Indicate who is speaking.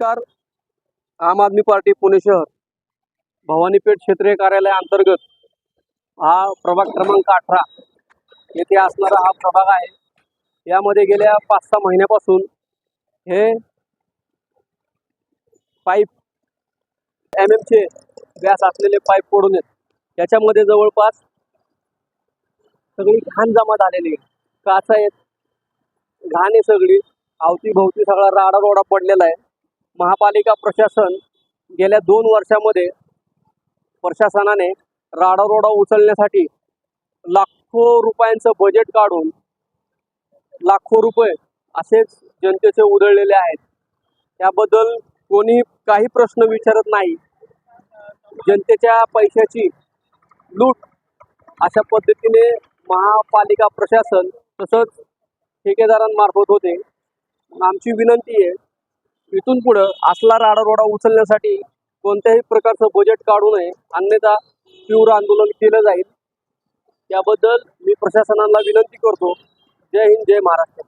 Speaker 1: नमस्कार. आम आदमी पार्टी पुणे शहर. भवानीपेठ क्षेत्रीय कार्यालय अंतर्गत हा प्रभाग क्रमांक अठरा येथे असणारा हा प्रभाग आहे. यामध्ये गेल्या पाच सहा महिन्यापासून हे पाईप एम एमचे व्यास असलेले पाईप पडून येत. त्याच्यामध्ये जवळपास सगळी घाण जमा झालेली आहे. काचा आहेत घाण आहे सगळी. अवतीभोवती सगळा राडारोडा पडलेला आहे. महापालिका प्रशासन गेल्या दोन वर्षामध्ये प्रशासनाने राडारोडा उचलण्यासाठी लाखो रुपयांचं बजेट काढून लाखो रुपये असेच जनतेचे उधळलेले आहेत. त्याबद्दल कोणी काही प्रश्न विचारत नाही. जनतेच्या पैशाची लूट अशा पद्धतीने महापालिका प्रशासन तसंच ठेकेदारांमार्फत होते. आमची विनंती आहे इथून पुढं असला राडारोडा उचलण्यासाठी कोणत्याही प्रकारचं बजेट काढू नये. अन्यथा तीव्र आंदोलन केलं जाईल. त्याबद्दल मी प्रशासनाला विनंती करतो. जय हिंद जय महाराष्ट्र.